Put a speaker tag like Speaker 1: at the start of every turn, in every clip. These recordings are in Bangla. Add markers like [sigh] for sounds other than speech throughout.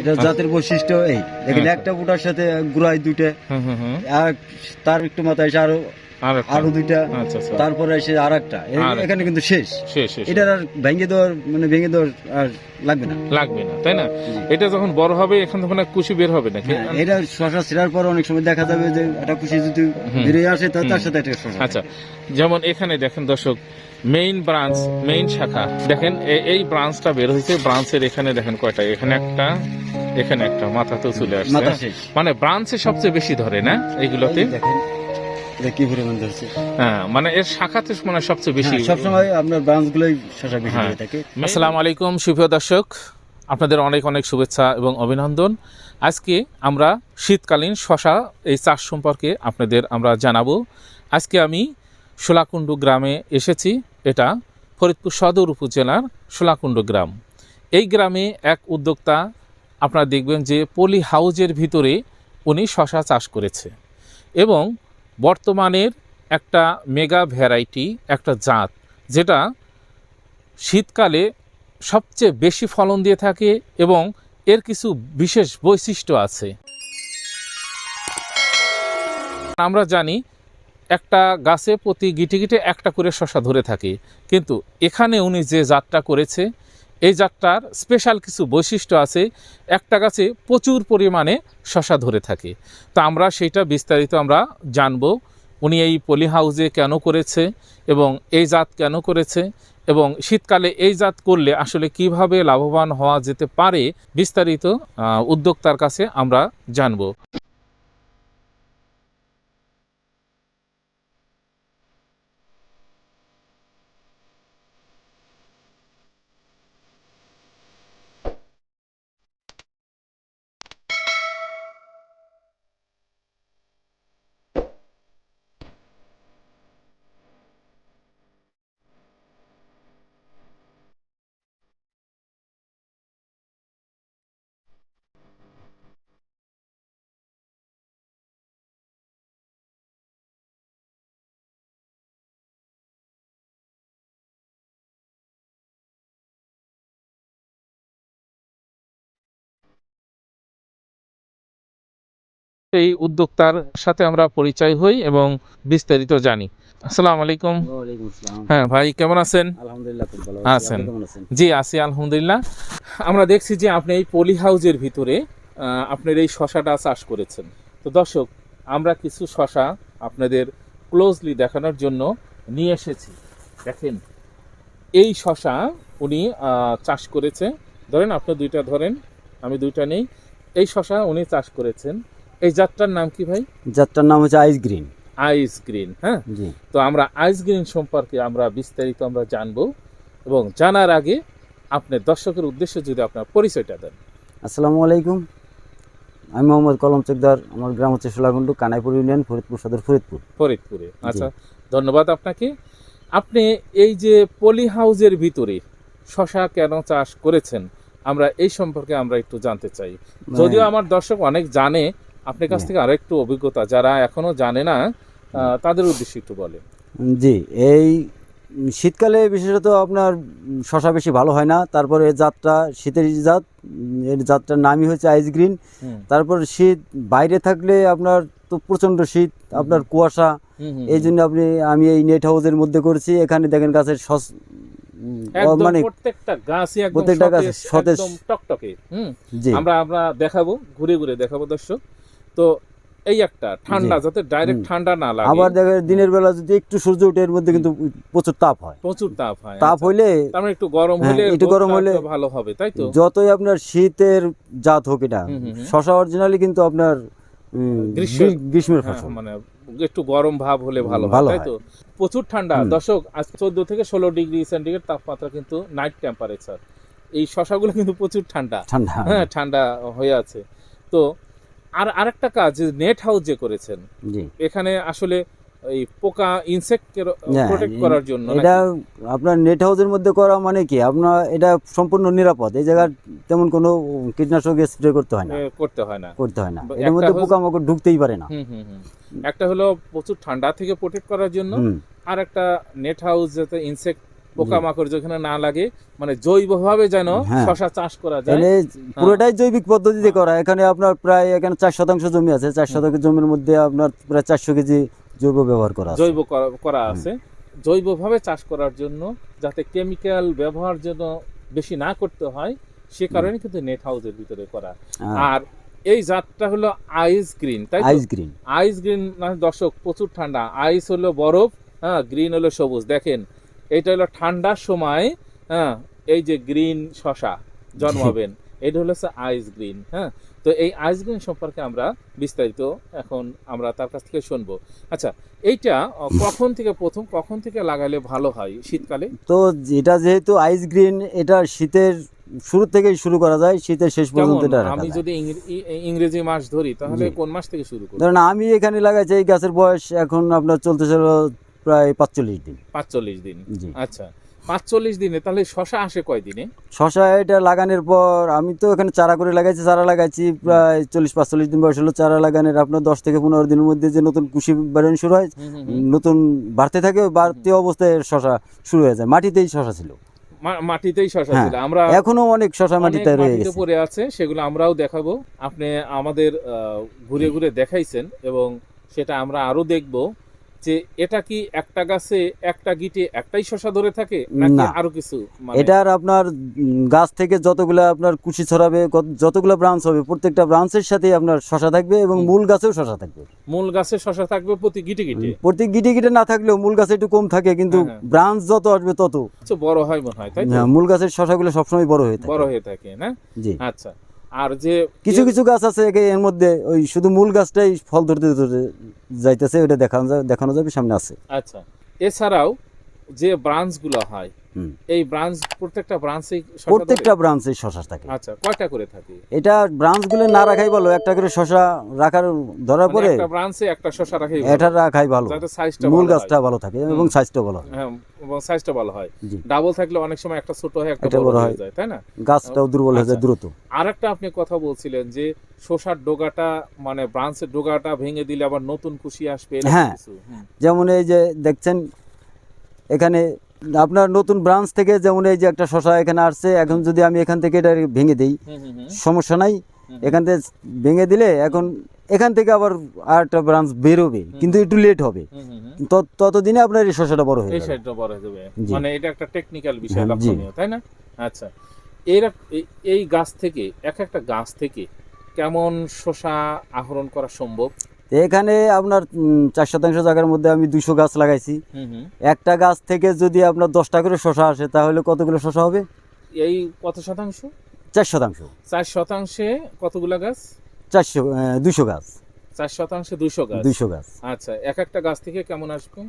Speaker 1: এটা জাতের বৈশিষ্ট্য এই। দেখেন
Speaker 2: আচ্ছা।
Speaker 1: একটা বুটার সাথে গুড়াই দুইটা আর তার একটু মাথায় এসে
Speaker 2: আরও
Speaker 1: আরও দুইটা।
Speaker 2: আচ্ছা আচ্ছা।
Speaker 1: তারপরে এসে আর একটা এখানে কিন্তু শেষ।
Speaker 2: শেষ
Speaker 1: আর ভেঙে দেওয়ার মানে ভেঙে দেওয়ার আর লাগবে না।
Speaker 2: লাগবে না তাই না? এটা যখন বড় হবে এখান থেকে কুশি বের হবে নাকি?
Speaker 1: হ্যাঁ, এটা শশা ছেড়ার পর অনেক সময় দেখা যাবে যে একটা খুশি যদি। বেরিয়ে আসে তার সাথে একটা শশা
Speaker 2: আচ্ছা যেমন এখানে দেখেন দর্শক মেইন ব্রাঞ্চ মেইন শাখা। দেখেন এই ব্রাঞ্চটা বের হয়েছে। ব্রাঞ্চের এখানে দেখেন কয়টা। এখানে একটা এখানে একটা। মাথাতেও চলে আসছে।
Speaker 1: মাথা
Speaker 2: মানে ব্রাঞ্চে সবচেয়ে বেশি ধরে না এইগুলোতে?
Speaker 1: দেখেন এটা কি পরিমাণ ধরছে?
Speaker 2: হ্যাঁ মানে এর শাখাতে মানে সবচেয়ে বেশি
Speaker 1: হ্যাঁ, সবসময় আপনার ব্রাঞ্চ গুলোই বেশি
Speaker 2: হ্যাঁ।
Speaker 1: থাকে।
Speaker 2: আসসালামু আলাইকুম দর্শক। আপনাদের অনেক অনেক শুভেচ্ছা এবং অভিনন্দন। আজকে আমরা শীতকালীন শশা এই চাষ সম্পর্কে আপনাদের আমরা জানাব। আজকে আমি সোলাকুণ্ডু গ্রামে এসেছি। এটা ফরিদপুর সদর উপজেলার সোলাকুণ্ডু গ্রাম। এই গ্রামে এক উদ্যোক্তা আপনারা দেখবেন যে পলি হাউজের ভিতরে উনি শশা চাষ করেছে এবং বর্তমানের একটা মেগা ভ্যারাইটি একটা জাত যেটা শীতকালে সবচেয়ে বেশি ফলন দিয়ে থাকে এবং এর কিছু বিশেষ বৈশিষ্ট্য আছে। আমরা জানি একটা গাছে প্রতি গিটে গিটে একটা করে শশা ধরে থাকে। কিন্তু এখানে উনি যে জাতটা করেছে, এই জাতটার স্পেশাল কিছু বৈশিষ্ট্য আছে। একটা গাছে প্রচুর পরিমাণে শশা ধরে থাকে। তো আমরা সেইটা বিস্তারিত আমরা জানব, উনি এই পলি হাউসে কেন করেছে এবং এই জাত কেন করেছে এবং শীতকালে এই জাত করলে আসলে কীভাবে লাভবান হওয়া যেতে পারে বিস্তারিত উদ্যোক্তার কাছে আমরা জানব। এই উদ্যোক্তার সাথে আমরা পরিচয় হই এবং বিস্তারিত জানি। আসসালামু আলাইকুম। হ্যাঁ ভাই কেমন আছেন?
Speaker 1: আলহামদুলিল্লাহ
Speaker 2: আছেন। জি আছি আলহামদুলিল্লাহ। আমরা দেখছি যে আপনি এই পলি হাউজের ভিতরে আপনার এই শশাটা চাষ করেছেন। তো দর্শক আমরা কিছু শশা আপনাদের ক্লোজলি দেখানোর জন্য নিয়ে এসেছি। দেখেন এই শশা উনি চাষ করেছে। ধরেন আপনি দুইটা ধরেন আমি দুইটা নেই। এই শশা উনি চাষ করেছেন। এই জাতটার নাম কি ভাই?
Speaker 1: জাতটার নাম হচ্ছে আইস গ্রিন।
Speaker 2: আইস গ্রিন হ্যাঁ?
Speaker 1: জি।
Speaker 2: তো আমরা আইস গ্রিন সম্পর্কে আমরা বিস্তারিত আমরা জানব এবং জানার আগে আপনার দর্শকের উদ্দেশ্যে যদি আপনার পরিচয়টা দেন।
Speaker 1: আসসালামু আলাইকুম। আমি মোহাম্মদ কলম চকদার আমার গ্রাম হচ্ছে সোলাগুন্ডু কানাইপুর ইউনিয়ন ফরিদপুর সদর ফরিদপুর।
Speaker 2: ফরিদপুরে। আচ্ছা ধন্যবাদ আপনাকে। আপনি এই যে পলি হাউজের ভিতরে শশা কেন চাষ করেছেন আমরা এই সম্পর্কে আমরা একটু জানতে চাই। যদিও আমার দর্শক অনেক জানে আপনার কাছ। থেকে আরেকটু অভিজ্ঞতা যারা এখনও জানে না তাদের উদ্দেশ্যে একটু বলেন।
Speaker 1: জি এই শীতকালে বিশেষত আপনার শশা বেশি ভালো হয় না তারপরে এর জাতটা শীতের জাত এর জাতটার নামই হচ্ছে আইস গ্রিন তারপর শীত বাইরে থাকলে আপনার তো প্রচণ্ড শীত আপনার কুয়াশা এই জন্য আপনি আমি এই নেট হাউসের মধ্যে করেছি এখানে দেখেন গাছের সস মানে
Speaker 2: প্রত্যেকটা গাছই
Speaker 1: প্রত্যেকটা গাছ
Speaker 2: সতেজ,
Speaker 1: সতেজ।
Speaker 2: টকটকে
Speaker 1: জি।
Speaker 2: আমরা আমরা দেখাবো ঘুরে ঘুরে দেখাবো দর্শক। তো এই একটা ঠান্ডা যাতে ডাইরেক্ট ঠান্ডা না লাগে।
Speaker 1: আবার দেখেন দিনের বেলা যদি একটু সূর্য ওঠে এর মধ্যে কিন্তু প্রচুর তাপ হয়।
Speaker 2: প্রচুর তাপ হয়
Speaker 1: তাপ
Speaker 2: আচ্ছা।
Speaker 1: হইলে
Speaker 2: তার মানে একটু গরম
Speaker 1: হ্যাঁ,
Speaker 2: হলে
Speaker 1: একটু গরম হলে
Speaker 2: ভালো হবে তাই তো?
Speaker 1: যতই আপনার শীতের জাত হোক এটা। শশা অরিজিনালি কিন্তু আপনার
Speaker 2: গ্রীষ্মের-
Speaker 1: গ্রী- গ্রীষ্মের
Speaker 2: হ্যাঁ,
Speaker 1: ফসল।
Speaker 2: মানে একটু গরম ভাব হলে ভালো হয়
Speaker 1: ভালো
Speaker 2: তাই
Speaker 1: হয়।
Speaker 2: তো? প্রচুর ঠান্ডা।
Speaker 1: হুম।
Speaker 2: দর্শক আজ চোদ্দ থেকে ষোলো ডিগ্রি সেন্টিগ্রেড তাপমাত্রা কিন্তু নাইট টেম্পারেচার এই শশাগুলো কিন্তু প্রচুর ঠান্ডা।
Speaker 1: ঠান্ডা।
Speaker 2: হ্যাঁ ঠান্ডা হয়ে আছে। তো আর আরেকটা কাজ নেট হাউস যে করেছেন এখানে আসলে এই পোকা প্রোটেক্ট করার জন্য
Speaker 1: এটা আপনার নেট হাউসের মধ্যে করা মানে কি? আপনার এটা সম্পূর্ণ নিরাপদ। এই জায়গায় তেমন কোনো কীটনাশক স্প্রে করতে হয় না।
Speaker 2: করতে হয় না।
Speaker 1: করতে হয় না। এর মধ্যে পোকামাকড় ঢুকতেই পারে না।
Speaker 2: একটা হলো প্রচুর ঠান্ডা থেকে প্রোটেক্ট করার জন্য আর একটা নেট হাউস যাতে ইনসেক্ট পোকামাকড় যেখানে না লাগে মানে জৈবভাবে যেন
Speaker 1: হ্যাঁ।
Speaker 2: শশা চাষ করা যায়।
Speaker 1: এখানে পুরোটাই জৈবিক পদ্ধতিতে করা। এখানে আপনার প্রায় এখানে চার শতাংশ জমি আছে। চার শতাংশ জমির মধ্যে আপনার প্রায় চারশো কেজি জৈব ব্যবহার করা আছে।
Speaker 2: জৈব করা- করা আছে। জৈবভাবে চাষ করার জন্য যাতে কেমিক্যাল ব্যবহার যেন বেশি না করতে হয় সে কারণে কিন্তু নেট হাউসের ভিতরে করা।
Speaker 1: হ্যাঁ,
Speaker 2: আর এই জাতটা হলো আইস গ্রিন তাই
Speaker 1: আইস গ্রিন
Speaker 2: আইস গ্রিন মানে দর্শক প্রচুর ঠান্ডা। আইস হলো বরফ হ্যাঁ গ্রিন হলো সবুজ। দেখেন এটা হলো ঠান্ডার সময় হ্যাঁ এই যে গ্রিন শশা জন্মাবেন [laughs] এটা হলো আইস গ্রিন হ্যাঁ তো এই আইস গ্রিন সম্পর্কে আমরা বিস্তারিত এখন আমরা তার কাছ থেকে শুনব। আচ্ছা এইটা কখন থেকে প্রথম কখন থেকে লাগালে ভালো হয় শীতকালে?
Speaker 1: তো এটা যেহেতু আইস গ্রিন এটা শীতের শুরু থেকেই শুরু করা যায় শীতের শেষ পর্যন্ত এটা
Speaker 2: আমি যদি ইংরেজি মাস ধরি তাহলে কোন মাস থেকে শুরু করি?
Speaker 1: ধরেন আমি এখানে লাগাইছি এই গাছের বয়স এখন আপনার চলতেছে হলো প্রায় পাঁচচল্লিশ দিন।
Speaker 2: পাঁচচল্লিশ দিন। আচ্ছা পাঁচচল্লিশ দিনে তাহলে শশা আসে কয় দিনে
Speaker 1: শশা এটা লাগানোর পর আমি তো এখানে চারা করে লাগাইছি চারা লাগাইছি প্রায় চল্লিশ পাঁচচল্লিশ দিন বয়স হলো চারা লাগানোর। আপনার দশ থেকে পনেরো দিনের মধ্যে যে নতুন কুশি বেরোনো শুরু হয় নতুন বাড়তে থাকে বাড়তে অবস্থায় শশা শুরু হয়ে যায়। মাটিতেই শশা ছিল।
Speaker 2: মাটিতেই শশা
Speaker 1: হ্যাঁ,
Speaker 2: ছিল। আমরা
Speaker 1: এখনও অনেক শশা মাটিতে রয়ে গেছে।
Speaker 2: পড়ে আছে সেগুলো আমরাও দেখাবো। আপনি আমাদের ঘুরে ঘুরে দেখাইছেন এবং সেটা আমরা আরও দেখব। যে এটা কি একটা গাছে একটা গিটে একটাই শশা ধরে থাকে নাকি আরও কিছু? মানে
Speaker 1: এটার আপনার গাছ থেকে যতগুলা আপনার কুশি ছড়াবে যতগুলা ব্রাঞ্চ হবে প্রত্যেকটা ব্রাঞ্চের সাথে আপনার শশা থাকবে এবং মূল গাছেও শশা থাকবে।
Speaker 2: মূল গাছে শশা থাকবে প্রতি গিটে গিটে?
Speaker 1: প্রতি গিটে গিটে না থাকলেও মূল গাছে একটু কম থাকে কিন্তু
Speaker 2: হ্যাঁ, হ্যাঁ।
Speaker 1: ব্রাঞ্চ যত আসবে তত।
Speaker 2: আচ্ছা, বড় হয় মনে হয় তাই
Speaker 1: হ্যাঁ, মূল গাছের শশাগুলো সবসময় বড় হয়ে থাকে।
Speaker 2: বড় হয়ে থাকে না?
Speaker 1: জি।
Speaker 2: আচ্ছা। আর যে
Speaker 1: কিছু কিছু গাছ আছে এর মধ্যে ওই শুধু মূল গাছটাই ফল ধরতে ধরতে যাইতেছে ওটা দেখানো যাবে দেখানো যাবে সামনে আছে
Speaker 2: আচ্ছা এছাড়াও যে ব্রাঞ্চগুলো হয়। এই ব্রাঞ্চ প্রত্যেকটা ব্রাঞ্চে
Speaker 1: প্রত্যেকটা ব্রাঞ্চে শশা থাকে।
Speaker 2: আচ্ছা কয়টা করে থাকে?
Speaker 1: এটা ব্রাঞ্চগুলো না রাখাই ভালো একটা করে শশা রাখার ধরার
Speaker 2: মানে
Speaker 1: পরে
Speaker 2: একটা ব্রাঞ্চে একটা শশা রাখি
Speaker 1: এটা রাখাই ভালো।
Speaker 2: যাতে সাইজটা
Speaker 1: মূল গাছটা ভালো থাকে এবং সাইজটা ভালো হয়।
Speaker 2: হ্যাঁ এবং সাইজটা ভালো হয়। ডাবল থাকলে অনেক সময় একটা ছোট হয় একটা বড় হয়ে যায় তাই না?
Speaker 1: গাছটাও দুর্বল হয়ে যায়
Speaker 2: আচ্ছা।
Speaker 1: দ্রুত।
Speaker 2: আরেকটা আপনি কথা বলছিলেন যে শশার ডোগাটা মানে ব্রাঞ্চের ডোগাটা ভেঙে দিলে আবার নতুন কুশি আসবে
Speaker 1: হ্যাঁ। যেমন এই যে দেখছেন এখানে আপনার নতুন ব্রাঞ্চ থেকে যেমন এই যে একটা শশা এখানে আসছে এখন যদি আমি এখান থেকে এটা ভেঙে দিই। সমস্যা নাই। এখান থেকে ভেঙে দিলে এখন এখান থেকে আবার আর একটা ব্রাঞ্চ বেরোবে কিন্তু একটু লেট হবে। ততদিনে আপনার এই শশাটা বড় হয়ে
Speaker 2: এই
Speaker 1: যাবে।
Speaker 2: বড় হয়ে যাবে। মানে এটা একটা টেকনিক্যাল বিষয়
Speaker 1: হ্যাঁ।
Speaker 2: লক্ষণীয় তাই না? আচ্ছা। এর এই- এই গাছ থেকে এক একটা গাছ থেকে কেমন শসা আহরণ করা সম্ভব?
Speaker 1: তো এখানে আপনার চার শতাংশ জায়গার মধ্যে আমি দুশো গাছ লাগাইছি। একটা গাছ থেকে যদি আপনার দশটা করে শশা আসে তাহলে কতগুলো শশা হবে?
Speaker 2: এই কত শতাংশ?
Speaker 1: চার শতাংশ।
Speaker 2: চার শতাংশে কতগুলো গাছ?
Speaker 1: চারশো দুশো গাছ।
Speaker 2: চার শতাংশে দুশো গাছ?
Speaker 1: দুইশো গাছ।
Speaker 2: আচ্ছা এক একটা গাছ থেকে কেমন আসবে?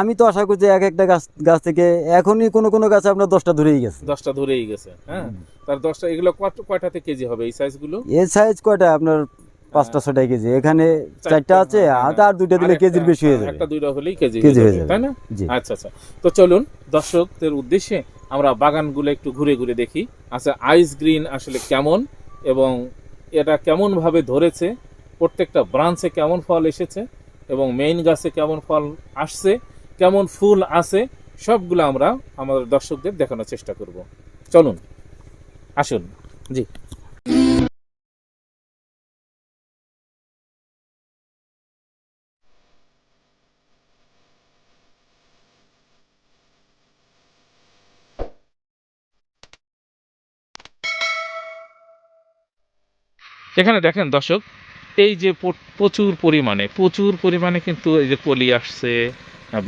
Speaker 1: আমি তো আশা করছি এক একটা গাছ গাছ থেকে এখনই কোনো কোনো গাছে আপনার দশটা ধরেই গেছে।
Speaker 2: দশটা ধরেই গেছে হ্যাঁ? তার দশটা এগুলো কয়টাতে কেজি হবে এই সাইজগুলো
Speaker 1: এর সাইজ কয়টা? আপনার পাঁচটা ছটাই কেজি। এখানে চারটা আছে আর। দুইটা দিলে কেজির বেশি হয়ে যাবে।
Speaker 2: একটা দুইটা হলেই কেজি
Speaker 1: কেজি
Speaker 2: হয়ে যাবে। তাই না? আচ্ছা আচ্ছা। তো চলুন দর্শকদের উদ্দেশ্যে আমরা বাগানগুলো একটু ঘুরে ঘুরে দেখি। আচ্ছা আইস গ্রিন আসলে কেমন এবং এটা কেমন ভাবে ধরেছে? প্রত্যেকটা ব্রাঞ্চে কেমন ফল এসেছে এবং মেইন গাছে কেমন ফল আসছে? কেমন ফুল আছে? সবগুলো আমরা আমাদের দর্শকদের দেখানোর চেষ্টা করব। চলুন আসুন। জি। এখানে দেখেন দর্শক, এই যে প্রচুর পরিমাণে প্রচুর পরিমাণে কিন্তু এই যে কলি আসছে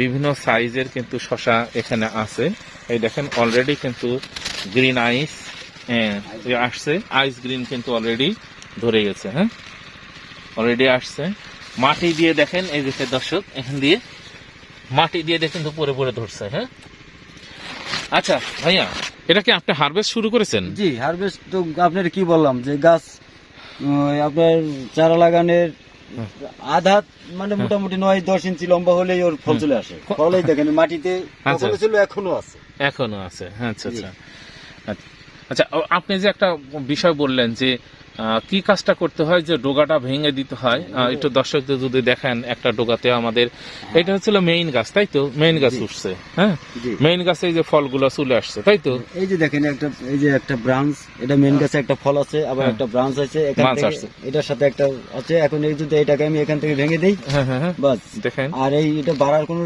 Speaker 2: বিভিন্ন সাইজের কিন্তু শশা এখানে আছে। এই দেখেন অলরেডি কিন্তু গ্রিন আইস আসছে আইস গ্রিন কিন্তু অলরেডি ধরে গেছে হ্যাঁ? অলরেডি আসছে। মাটি দিয়ে দেখেন, এই দেখে দর্শক, এখান দিয়ে মাটি দিয়ে দেখেন তো পরে পরে ধরছে হ্যাঁ? আচ্ছা ভাইয়া, এটা কি আপনি হারভেস্ট শুরু করেছেন?
Speaker 1: জি হারভেস্ট তো আপনার কি বললাম, যে গাছ আপনার চারা লাগানের আধা মানে মোটামুটি নয় দশ ইঞ্চি লম্বা হলেই ওর ফল চলে আসে। ফলেই দেখেন মাটিতে
Speaker 2: আচ্ছা।
Speaker 1: ছিল এখনও আছে।
Speaker 2: এখনও আছে। হ্যাঁ আচ্ছা আচ্ছা আচ্ছা আচ্ছা আপনি যে একটা বিষয় বললেন যে কি কাজটা করতে হয় যে ডোগাটা ভেঙে দিতে হয়? একটু দর্শকদের যদি দেখেন একটা ডোগাতে আমাদের এটা হচ্ছিল মেইন গাছ তাই তো? মেইন গাছ উঠছে হ্যাঁ? মেইন গাছে এই যে ফলগুলো চলে আসছে তাই তো?
Speaker 1: এই যে দেখেন একটা এই যে একটা ব্রাঞ্চ এটা মেন গাছে একটা ফল আছে আবার
Speaker 2: হ্যাঁ।
Speaker 1: একটা ব্রাঞ্চ আছে এখান থেকে এটার সাথে একটা আছে এখন এই যদি এটাকে আমি এখান থেকে ভেঙে দেই
Speaker 2: হ্যাঁ হ্যাঁ হ্যাঁ।
Speaker 1: বাস।
Speaker 2: দেখেন।
Speaker 1: আর এই এটা বাড়ার কোনো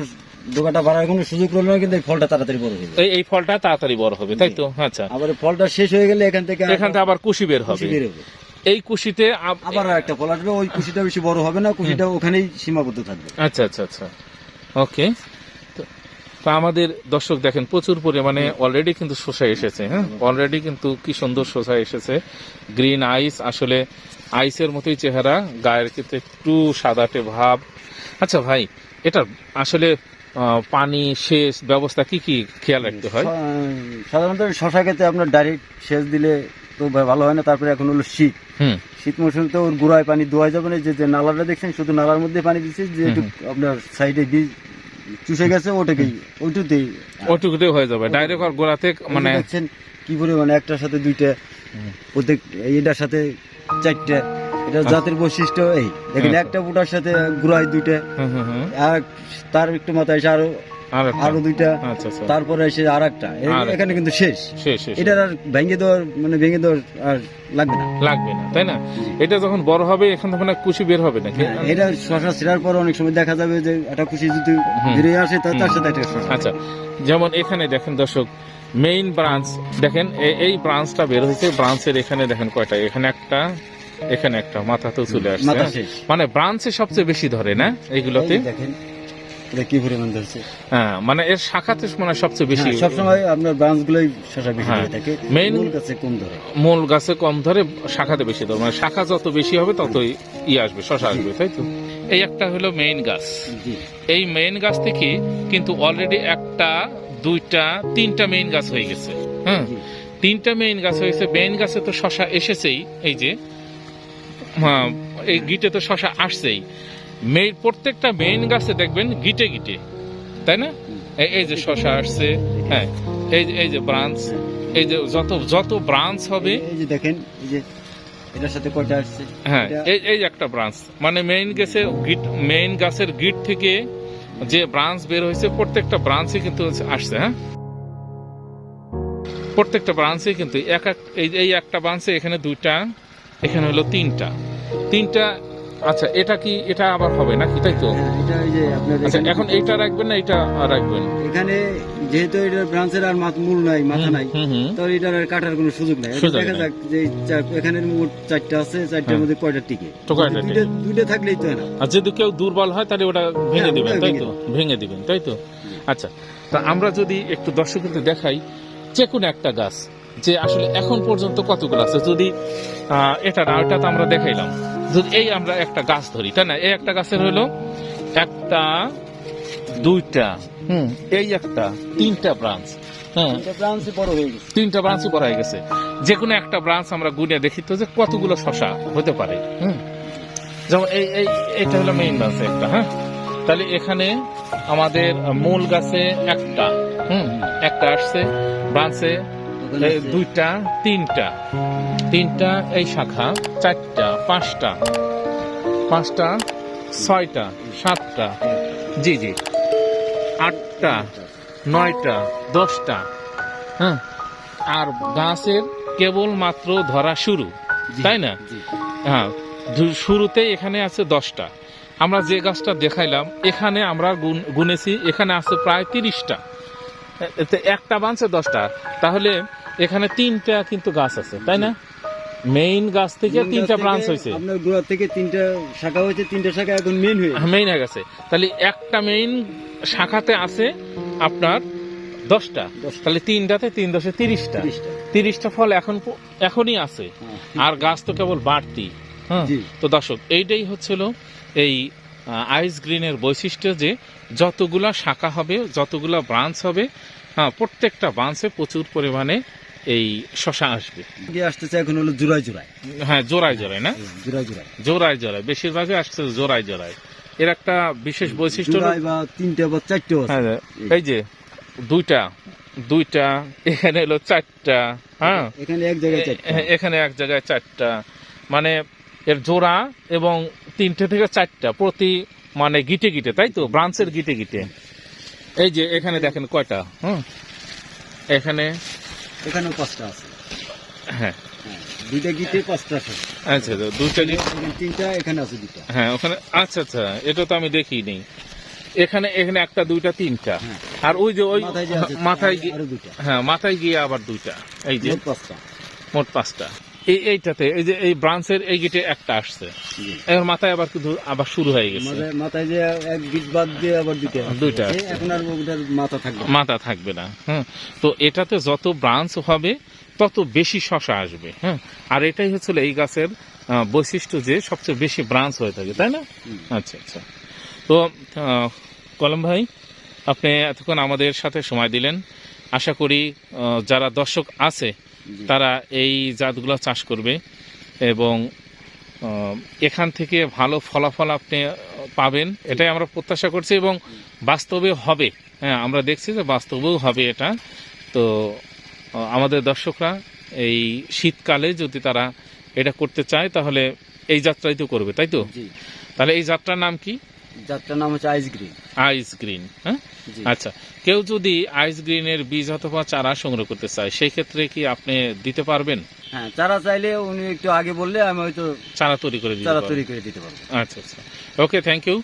Speaker 1: ডোকাটা বাড়ার কোনো সুযোগ রইল না কিন্তু এই ফলটা তাড়াতাড়ি বড় যাবে
Speaker 2: এই ফলটা তাড়াতাড়ি বড় হবে তাই তো? আচ্ছা।
Speaker 1: আবার ফলটা শেষ হয়ে গেলে এখান থেকে
Speaker 2: এখান থেকে আবার কুশি বের হবে।
Speaker 1: হবে।
Speaker 2: এই কুশিতে
Speaker 1: আবার একটা ফল আসবে ওই কুশিটা বেশি বড় হবে না কুশিটা ওখানেই সীমাবদ্ধ থাকবে।
Speaker 2: আচ্ছা আচ্ছা আচ্ছা। ওকে। তো- আমাদের দর্শক দেখেন প্রচুর পরিমাণে অলরেডি কিন্তু শসা এসেছে হ্যাঁ? অলরেডি কিন্তু কি সুন্দর শসা এসেছে। গ্রিন আইস আসলে আইসের মতোই চেহারা গায়ের কিন্তু একটু সাদাটে ভাব। আচ্ছা ভাই এটা আসলে পানি সেচ ব্যবস্থা কি কি খেয়াল রাখতে হয়?
Speaker 1: সাধারণত শশা খেতে আপনার ডাইরেক্ট সেচ দিলে তো ভালো হয় না তারপরে এখন হলো শীত।
Speaker 2: হুম।
Speaker 1: শীত মৌসুমে তো ওর গোড়ায় পানি দেওয়া যাবে না যে যে নালাটা দেখছেন শুধু নালার মধ্যে পানি দিচ্ছে যেহেতু আপনার সাইডে বীজ চুষে গেছে ওটাকেই ওইটুতেই।
Speaker 2: ওটুকুতে হয়ে যাবে। ডাইরেক্ট আর গোড়াতে
Speaker 1: মানে দেখছেন কি পরিমাণে একটার সাথে দুইটা। প্রত্যেক এটার সাথে চারটা এটা জাতের বৈশিষ্ট্য এই। দেখেন
Speaker 2: আচ্ছা।
Speaker 1: একটা ফুটার সাথে গুড়ায় দুইটা আর তার একটু মাথায় এসে
Speaker 2: আরও
Speaker 1: আরও দুইটা
Speaker 2: আচ্ছা আচ্ছা।
Speaker 1: তারপরে এসে আর একটা এখানে কিন্তু শেষ।
Speaker 2: শেষ
Speaker 1: আর ভেঙে দেওয়ার মানে ভেঙে দেওয়ার আর লাগবে না।
Speaker 2: লাগবে না তাই না? এটা যখন বড় হবে এখান থেকে কুশি বের হবে নাকি?
Speaker 1: হ্যাঁ, এটা শশা ছেঁড়ার পর অনেক সময় দেখা যাবে যে একটা কুশি যদি। বেরিয়ে আসে তার সাথে একটা
Speaker 2: আচ্ছা যেমন এখানে দেখেন দর্শক মেইন ব্রাঞ্চ দেখেন এই ব্রাঞ্চটা বের হয়েছে ব্রাঞ্চের এখানে দেখেন কয়টা এখানে একটা এখানে একটা মাথাতেও চলে আসছে।
Speaker 1: মাথা
Speaker 2: মানে ব্রাঞ্চে সবচেয়ে বেশি ধরে না? এইগুলোতে?
Speaker 1: দেখেন এটা কি পরিমাণ ধরছে?
Speaker 2: হ্যাঁ মানে এর শাখাতে মানে সবচেয়ে বেশি
Speaker 1: হ্যাঁ, সবসময় আপনার শশা বেশি
Speaker 2: হ্যাঁ।
Speaker 1: হয়ে থাকে। মূল কাছে কম ধরে।
Speaker 2: মূল গাছে কম ধরে শাখাতে বেশি ধরে। মানে শাখা যত বেশি হবে ততই ই আসবে শশা আসবে তাই তো? এই একটা হলো মেইন গাছ। এই মেইন গাছ থেকে কিন্তু অলরেডি একটা দুইটা তিনটা মেইন গাছ হয়ে গেছে। হ্যাঁ তিনটা মেইন গাছ হয়েছে। মেইন গাছে তো শশা এসেছেই এই যে। এই গিটে তো শশা আসছেই। মেইন প্রত্যেকটা মেইন গাছে দেখবেন গিটে গিটে তাই না? এই- যে শশা আসছে হ্যাঁ এই যে- এই যে ব্রাঞ্চ এই যে যত যত ব্রাঞ্চ হবে
Speaker 1: এই যে দেখেন এই যে এটার সাথে কয়টা আসছে?
Speaker 2: হ্যাঁ এই এই একটা ব্রাঞ্চ মানে মেইন গাছে গিট মেইন গাছের গিট থেকে যে ব্রাঞ্চ বের হয়েছে প্রত্যেকটা ব্রাঞ্চে কিন্তু আসছে হ্যাঁ? প্রত্যেকটা ব্রাঞ্চে কিন্তু এক এক এই এই একটা ব্রাঞ্চে এখানে দুইটা এখানে হলো তিনটা। তিনটা আচ্ছা এটা কি এটা আবার হবে নাকি? তাই তো?
Speaker 1: হ্যাঁ, এটা
Speaker 2: আচ্ছা
Speaker 1: এখন
Speaker 2: এইটা রাখবেন না এটা রাখবেন?
Speaker 1: এখানে যেহেতু এটা ব্রাঞ্চের আর মাথ- মূল নাই মাথা নাই তো এটার আর কাটার কোনো সুযোগ নাই। দেখা যাক যে এখানে মোট চারটা আছে চারটার
Speaker 2: হ্যাঁ।
Speaker 1: মধ্যে কয়টা টিকে?
Speaker 2: তো কয়টা
Speaker 1: দুইটা দুইটা থাকলেই তো না।
Speaker 2: আর যদি কেউ দুর্বল হয় তাহলে ওটা ভেঙে
Speaker 1: হ্যাঁ,
Speaker 2: দিবেন তাই তো? ভেঙে দিবেন তাই তো? আচ্ছা তা আমরা যদি একটু দর্শকদের দেখাই যে কোনো একটা গাছ যে আসলে এখন পর্যন্ত কতগুলো আছে? যদি এটা না ওটা তো আমরা দেখাইলাম। যদি এই আমরা একটা গাছ ধরি তাই না? এই একটা গাছের হলো একটা দুইটা হুম। এই একটা তিনটা ব্রাঞ্চ হ্যাঁ।
Speaker 1: এটা ব্রাঞ্চে বড় গেছে।
Speaker 2: তিনটা ব্রাঞ্চই করা হয়ে গেছে। যে কোনো একটা ব্রাঞ্চ আমরা গুনে দেখি তো যে কতগুলো শশা হতে পারে। হুম। যেমন এই এই এটা হলো মেইন ব্রাঞ্চ একটা হ্যাঁ? তাহলে এখানে আমাদের মূল গাছে একটা। হুম। একটা আসছে ব্রাঞ্চে দুইটা তিনটা। তিনটা এই শাখা চারটা পাঁচটা। পাঁচটা ছয়টা সাতটা। জি জি। আটটা নয়টা দশটা। হ্যাঁ? আর গাছের কেবল মাত্র ধরা শুরু তাই না? হ্যাঁ শুরুতে এখানে আছে দশটা। আমরা যে গাছটা দেখাইলাম এখানে আমরা গুন- গুনেছি এখানে আছে প্রায় তিরিশটা। একটা বানছে দশটা। তাহলে এখানে তিনটা কিন্তু গাছ আছে তাই না মেইন গাছ থেকে তিনটা ব্রাঞ্চ হয়েছে
Speaker 1: আপনার গোড়া থেকে তিনটা শাখা হয়েছে তিনটা শাখা এখন মেন হয়ে।
Speaker 2: মেইন হয়ে গেছে তাহলে একটা মেইন শাখাতে আছে আপনার দশটা। তাহলে তিনটাতে তিন দশে তিরিশটা
Speaker 1: তিরিশটা।
Speaker 2: তিরিশটা ফল এখন এখনই আছে
Speaker 1: হ্যাঁ।
Speaker 2: আর গাছ তো কেবল বাড়তি হ্যাঁ তো দর্শক এইটাই হচ্ছিল এই আইস গ্রিনের বৈশিষ্ট্য যে যতগুলা শাখা হবে যতগুলা ব্রাঞ্চ হবে হ্যাঁ প্রত্যেকটা ব্রাঞ্চে প্রচুর পরিমাণে এই শশা আসবে।
Speaker 1: আসতেছে এখন হলো জোড়ায় জোড়ায়।
Speaker 2: হ্যাঁ জোড়ায় জোড়ায় না?
Speaker 1: জোড়ায় জোড়ায়।
Speaker 2: জোড়ায় জোড়ায় বেশিরভাগই আসছে জোড়ায় জোড়ায়। এর একটা বিশেষ বৈশিষ্ট্য
Speaker 1: বা তিনটা বা চারটেও আছে।
Speaker 2: হ্যাঁ এই যে দুইটা দুইটা এখানে হলো চারটা হ্যাঁ?
Speaker 1: এখানে এক জায়গায় চারটা।
Speaker 2: এখানে এক জায়গায় চারটা। মানে এর জোড়া এবং তিনটে থেকে চারটা প্রতি মানে গিটে গিটে তাই তো? ব্রাঞ্চের গিটে গিটে। এই যে এখানে দেখেন কয়টা হুম? এখানে
Speaker 1: এখানেও পাঁচটা আছে।
Speaker 2: হ্যাঁ।
Speaker 1: হ্যাঁ দুইটা গিটে পাঁচটা আছে।
Speaker 2: আচ্ছা তো দুইটা গিট
Speaker 1: তিনটা এখানে আছে দুইটা।
Speaker 2: হ্যাঁ ওখানে আচ্ছা আচ্ছা এটা তো আমি দেখিনি। এখানে এখানে একটা দুইটা তিনটা।
Speaker 1: হ্যাঁ।
Speaker 2: আর ওই যে ওই
Speaker 1: মাথায়
Speaker 2: গিয়ে হ্যাঁ মাথায় গিয়ে আবার দুইটা। এই যে
Speaker 1: মোট পাঁচটা।
Speaker 2: মোট পাঁচটা। এই এইটাতে এই যে এই ব্রাঞ্চের এই গিটে একটা আসছে। এবার মাথায় আবার কিন্তু আবার শুরু হয়ে গেছে।
Speaker 1: মাথায় যে এক গিট বাদ দিয়ে আবার দুইটা
Speaker 2: দুইটা।
Speaker 1: এখন আর ওটার মাথা থাকবে
Speaker 2: মাথা থাকবে না হ্যাঁ তো এটাতে যত ব্রাঞ্চ হবে তত বেশি শশা আসবে হ্যাঁ আর এটাই হচ্ছে এই গাছের বৈশিষ্ট্য যে সবচেয়ে বেশি ব্রাঞ্চ হয়ে থাকে তাই না? আচ্ছা আচ্ছা। তো কলম ভাই আপনি এতক্ষণ আমাদের সাথে সময় দিলেন। আশা করি যারা দর্শক আছে। তারা এই জাতগুলো চাষ করবে এবং এখান থেকে ভালো ফলাফল আপনি পাবেন এটাই আমরা প্রত্যাশা করছি এবং বাস্তবে হবে। হ্যাঁ আমরা দেখছি যে বাস্তবেও হবে এটা। তো আমাদের দর্শকরা এই শীতকালে যদি তারা এটা করতে চায় তাহলে এই যাত্রাই তো করবে তাই তো? তাহলে এই যাত্রার নাম কি?
Speaker 1: যাত্রার নাম হচ্ছে আইস গ্রিন।
Speaker 2: আইস গ্রিন হ্যাঁ? আচ্ছা কেউ যদি আইস গ্রিনের বীজ অথবা চারা সংগ্রহ করতে চায় সেই ক্ষেত্রে কি আপনি দিতে পারবেন?
Speaker 1: হ্যাঁ চারা চাইলে উনি একটু আগে বললে আমি হয়তো
Speaker 2: চারা তৈরি করে দিতে
Speaker 1: চারা তৈরি করে দিতে পারব।
Speaker 2: আচ্ছা আচ্ছা। ওকে থ্যাংক ইউ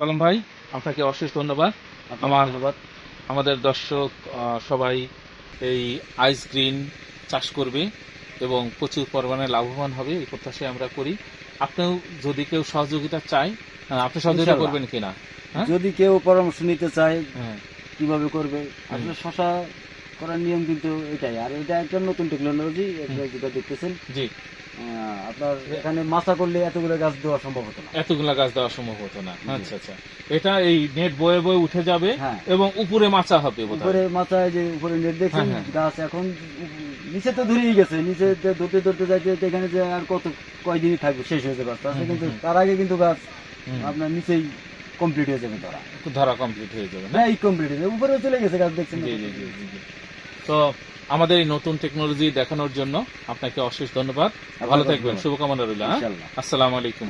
Speaker 2: কলম ভাই আপনাকে অশেষ ধন্যবাদ। আমার ধন্যবাদ। আমাদের দর্শক সবাই এই আইস গ্রিন চাষ করবে এবং প্রচুর পরিমাণে লাভবান হবে এই প্রত্যাশায় আমরা করি। আপনিও যদি কেউ সহযোগিতা চায় আপনি সহযোগিতা করবেন কিনা? হ্যাঁ?
Speaker 1: যদি কেউ পরামর্শ নিতে চায়
Speaker 2: হ্যাঁ।
Speaker 1: কীভাবে করবে? আসলে শশা করার নিয়ম কিন্তু এটাই। আর এটা একটা নতুন টেকনোলজি যেটা দেখতেছেন।
Speaker 2: জি।
Speaker 1: আপনার এখানে মাছা করলে এতগুলো গাছ দেওয়া সম্ভব হতো না।
Speaker 2: এতগুলা গাছ দেওয়া সম্ভব হতো না। আচ্ছা আচ্ছা। এটা এই নেট বয়ে বয়ে উঠে যাবে
Speaker 1: হ্যাঁ।
Speaker 2: এবং উপরে মাচা হবে
Speaker 1: উপরে মাথায় যে উপরে নেট দেখছেন
Speaker 2: হ্যাঁ, হ্যাঁ।
Speaker 1: গাছ এখন নিচে তো ধরেই গেছে নিচে ধরতে ধরতে যাইতে এখানে যে আর কত কয়দিনই থাকবে শেষ হয়ে যাবে আস্তে কিন্তু তার আগে কিন্তু গাছ আপনার নিচেই কমপ্লিট হয়ে যাবে তারা
Speaker 2: ধরা কমপ্লিট হয়ে যাবে না?
Speaker 1: হ্যাঁ এই কমপ্লিট হয়ে যাবে। উপরে চলে গেছে গাছ দেখছেন
Speaker 2: জি জি জি। তো আমাদের এই নতুন টেকনোলজি দেখানোর জন্য আপনাকে অশেষ ধন্যবাদ। ভালো থাকবেন শুভকামনা রইল হ্যাঁ? আসসালামু আলাইকুম।